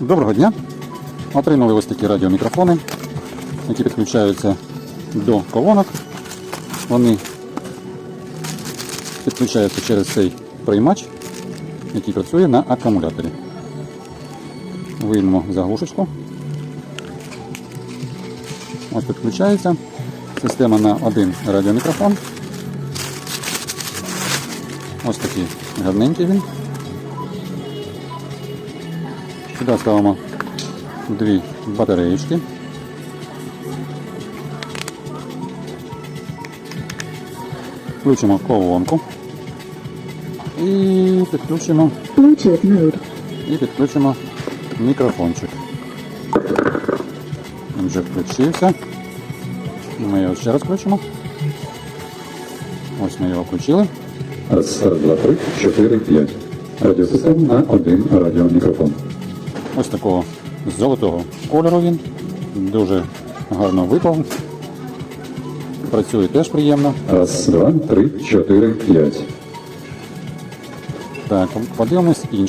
Доброго дня! Отримали ось такі радіомікрофони, які підключаються до колонок. Вони підключаються через цей приймач, який працює на акумуляторі. Виймемо заглушечку. Ось підключається. Система на один радіомікрофон. Ось такий гарненький він. Сюди ставимо дві батареїчки. Включимо колонку і підключимо, і підключимо мікрофончик. Він вже включився. Ми його ще раз включимо. Ось ми його включили. Раз, два, три, чотири, п'ять. Радіосистема на один радіомікрофон. Ось такого золотого кольору він. Дуже гарно випав. Працює теж приємно. Раз, два, три, чотири, п'ять. Так, подивимось інші.